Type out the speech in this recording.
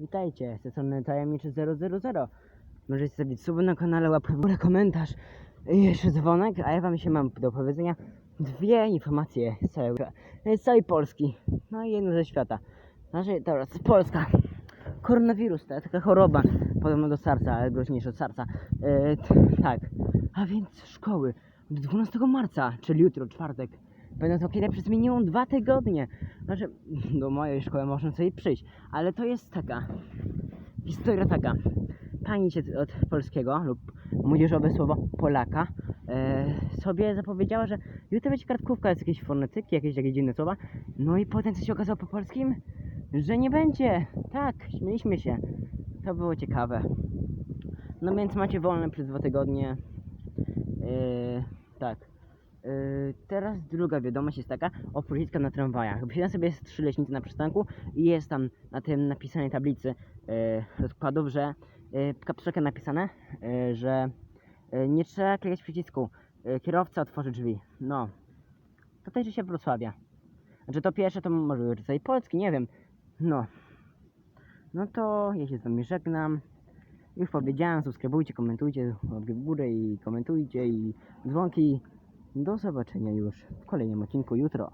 Witajcie, z tej tajemniczy 000. Możecie zostawić suby na kanale, łapkę w górę, komentarz i jeszcze dzwonek, a ja wam się mam do powiedzenia dwie informacje z całej, z całej Polski, no i jedno ze świata. Znaczy, teraz Polska. Koronawirus, to taka choroba, podobno do serca, ale groźniejsza od serca. E, tak, a więc szkoły od 12 marca, czyli jutro, czwartek. Będą to kiedy przez minimum dwa tygodnie. Znaczy, do mojej szkoły można sobie przyjść, ale to jest taka historia taka. Pani się od polskiego lub młodzieżowe słowo Polaka e, sobie zapowiedziała, że jutro będzie kartkówka, jest jakieś fonetyki, jakieś takie dziwne słowa. No i potem co się okazało po polskim? Że nie będzie. Tak, śmieliśmy się. To było ciekawe. No więc macie wolne przez dwa tygodnie. Yy, tak. Yy, teraz druga wiadomość jest taka o polityka na tramwajach. Wysiadam sobie trzy leśnicy na przystanku i jest tam na tym napisanej tablicy yy, rozkładów, że yy, kapsułkę napisane, yy, że yy, nie trzeba klikać przycisku. Yy, kierowca otworzy drzwi. No. To też się Wrocławia. Znaczy to pierwsze to może być tutaj Polski, nie wiem. No. No to ja się z wami żegnam. Już powiedziałem, subskrybujcie, komentujcie, w górę i komentujcie i dzwonki. Do zobaczenia już w kolejnym odcinku jutro.